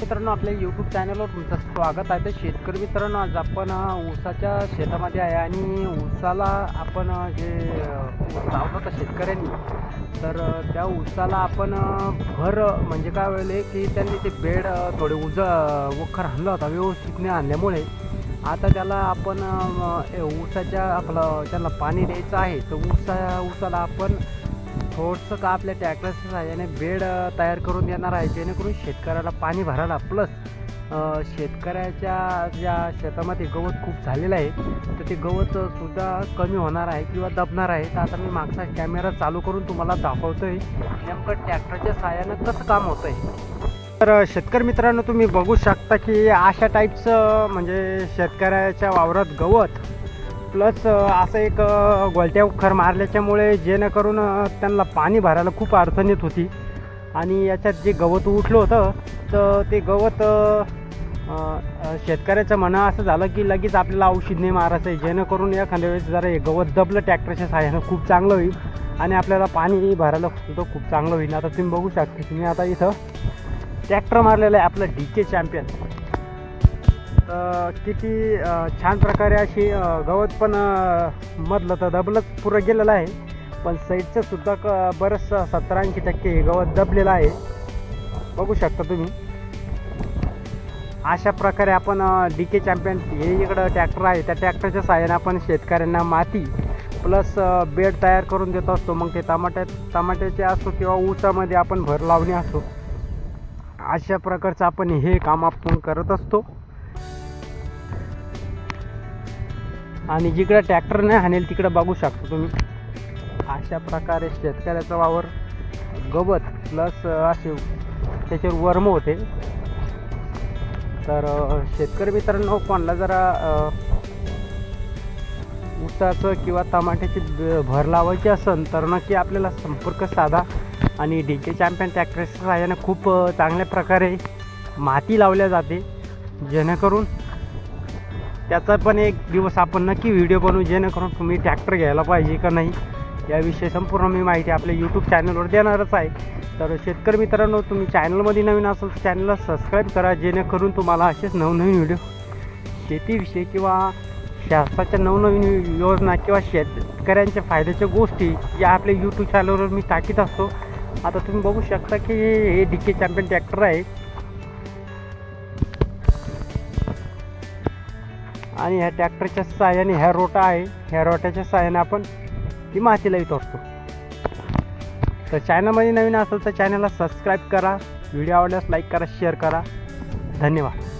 मित्रांनो आपल्या यूट्यूब चॅनलवर तुमचं स्वागत आहे. तर शेतकरी मित्रांनो आज आपण ऊसाच्या शेतामध्ये आहे आणि ऊसाला आपण जे ऊस लावलं होतं शेतकऱ्यांनी तर त्या ऊसाला आपण भर म्हणजे काय वेळेले की त्यांनी ते बेड थोडे उज वखर आणला होता व्यवस्थित नाही आणल्यामुळे. आता त्याला आपण ऊसाच्या आपलं त्याला पाणी द्यायचं आहे. तर ऊसा ऊसाला आपण थोडंसं का आपल्या ट्रॅक्टरच्या सहाय्याने बेड तयार करून देणार आहे जेणेकरून शेतकऱ्याला पाणी भरायला. प्लस शेतकऱ्याच्या ज्या शेतामध्ये गवत खूप झालेलं आहे तर ते गवत सुद्धा कमी होणार आहे किंवा दबणार आहे. तर आता मी मागचा कॅमेरा चालू करून तुम्हाला दाखवतो आहे नेमकं ट्रॅक्टरच्या सहाय्यानं कसं काम होतं आहे तर शेतकरी मित्रांनो तुम्ही बघू शकता की अशा टाईपचं म्हणजे शेतकऱ्याच्या वावरात गवत प्लस असं एक गोलट्या उखर मारल्याच्यामुळे जेणेकरून त्यांना पाणी भरायला खूप अडचण येत होती. आणि याच्यात जे गवत उठलं होतं तर ते गवत शेतकऱ्याचं म्हणणं असं झालं की लगेच आपल्याला औषध नाही मारायचं आहे. जेणेकरून एखाद्या वेळेस जरा हे गवत दबलं ट्रॅक्टरच्या सहाय्यानं खूप चांगलं होईल. आणि आपल्याला पाणी भरायला सुद्धा खूप चांगलं होईल. आता तुम्ही बघू शकता तुम्ही आता इथं ट्रॅक्टर मारलेलं आहे आपलं डी के चॅम्पियन. किती छान प्रकारे अशी गवत पण मधलं तर दबलंच पुरं गेलेलं आहे. पण साईडचं सुद्धा क बरंचसं सत्तर ऐंशी टक्के हे गवत दबलेलं आहे. बघू शकता तुम्ही. अशा प्रकारे आपण डी के चॅम्पियन हे इकडं ट्रॅक्टर आहे. त्या ट्रॅक्टरच्या सहाय्याने आपण शेतकऱ्यांना माती प्लस बेड तयार करून देत असतो. मग ते टमाट्यात टमाट्याचे असो किंवा ऊसामध्ये आपण भर लावणे असो अशा प्रकारचं आपण हे काम आपण करत असतो. आणि जिकडं ट्रॅक्टर नाही हाणेल तिकडं बघू शकता तुम्ही. अशा प्रकारे शेतकऱ्याचा वावर गवत प्लस असे त्याच्यावर वर्म होते. तर शेतकरी मित्रांनो कोणाला जरा ऊसाचं किंवा टमाट्याची भर लावायची असेल तर नक्की आपल्याला संपर्क साधा. आणि डी के चॅम्पियन ट्रॅक्टरच्या सहाय्याने खूप चांगल्या प्रकारे माती लावल्या जाते. जेणेकरून त्याचा पण एक दिवस आपण नक्की व्हिडिओ बनवू जेणेकरून तुम्ही ट्रॅक्टर घ्यायला पाहिजे का नाही याविषयी संपूर्ण मी माहिती आपल्या यूट्यूब चॅनलवर देणारच आहे. तर शेतकरी मित्रांनो तुम्ही चॅनलमध्ये नवीन असाल तर चॅनलला सबस्क्राईब करा जेणेकरून तुम्हाला असेच नवनवीन व्हिडिओ शेतीविषयी किंवा शासनाच्या नवनवीन योजना किंवा शेतकऱ्यांच्या फायद्याच्या गोष्टी या आपल्या यूट्यूब चॅनलवर मी टाकीत असतो. आता तुम्ही बघू शकता की हे डी के चॅम्पियन ट्रॅक्टर आहे. आणि ह्या ट्रॅक्टरच्या सहाय्याने ह्या रोटा आहे. ह्या रोट्याच्या सहाय्याने आपण ती मातीला लावित असतो. तर चॅनलमध्ये नवीन असेल तर चॅनलला सबस्क्राईब करा. व्हिडिओ आवडल्यास लाईक करा शेअर करा. धन्यवाद.